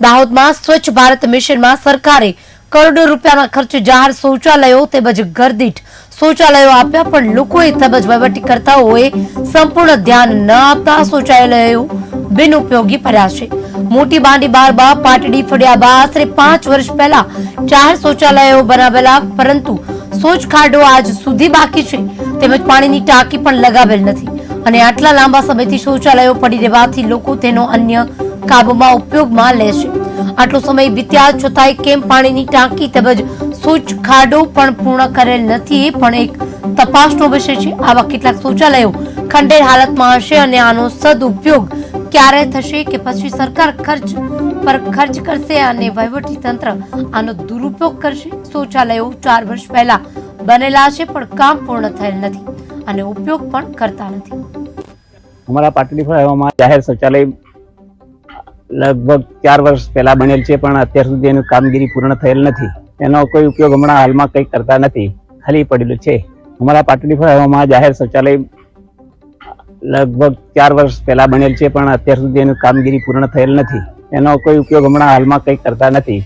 દાહોદમાં સ્વચ્છ ભારત મિશનમાં સરકારે કરોડો રૂપિયાના ખર્ચે જાહેર શૌચાલયો તેમજ ઘરદીઠ શૌચાલયો આપ્યા, પણ લોકોએ તેમજ વહીવટીકર્તાઓએ સંપૂર્ણ ધ્યાન ન આપતા શૌચાલયો બિનઉપયોગી પડ્યા છે. મોટી બાંડી બારબા, પાટડી ફળિયાબા આશરે પાંચ વર્ષ પહેલા જાહેર શૌચાલયો બનાવેલા, પરંતુ શૌચ ખાડો આજ સુધી બાકી છે. તેમજ પાણીની ટાંકી પણ લગાવેલ નથી. અને આટલા લાંબા સમયથી શૌચાલયો પડી રહેવાથી લોકો તેનો અન્ય કાબુમાં ઉપયોગમાં લેશે. આટલો સમય બીત્યા છતાંય કેમ પાણીની ટાંકી તેમજ શૌચ ખાડો પણ પૂર્ણ કરેલ નથી, પણ એક તપાસનો વિષય છે. આવા કેટલાક શૌચાલયો ખંડેર હાલતમાં હશે અને આનો સદઉપયોગ ક્યારે થશે કે પછી સરકાર ખર્ચ પર ખર્ચ કરશે અને વહીવટી તંત્ર આનો દુરુપયોગ કરશે? શૌચાલયો ચાર વર્ષ પહેલા બનેલા છે, પણ કામ પૂર્ણ થયેલ નથી અને ઉપયોગ પણ કરતા નથી. અમારા ફળામાં જાહેર શૌચાલય લગભગ ચાર વર્ષ પહેલા બનેલ છે, પણ અત્યાર સુધી એનું કામગીરી પૂર્ણ થયેલ નથી. એનો કોઈ ઉપયોગ હમણાં હાલમાં કંઈ કરતા નથી. ખાલી પડેલું છે. અમારા પાટડી ફળામાં જાહેર શૌચાલય લગભગ ચાર વર્ષ પહેલા બનેલ છે, પણ અત્યાર સુધી એનું કામગીરી પૂર્ણ થયેલ નથી. એનો કોઈ ઉપયોગ હમણાં હાલમાં કંઈ કરતા નથી.